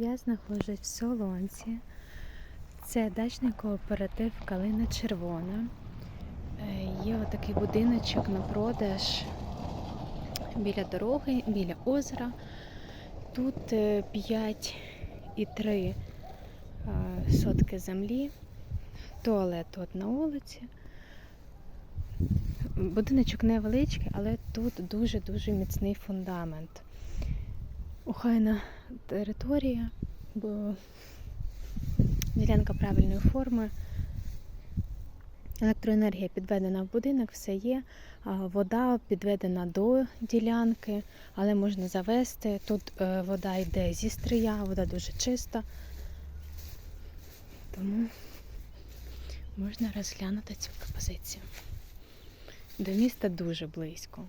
Я знаходжусь в Солонці. Це дачний кооператив Калина Червона. Е, Є отакий будиночок на продаж біля дороги, біля озера. Тут е, 5,3 е, сотки землі, туалет от на вулиці. Будиночок невеличкий, але тут дуже-дуже міцний фундамент. Охайна територія, бо ділянка правильної форми. Електроенергія підведена в будинок, все є. Вода підведена до ділянки, але можна завести. Тут е, вода йде зі стрия, вода дуже чиста. Тому можна розглянути цю пропозицію. До міста дуже близько.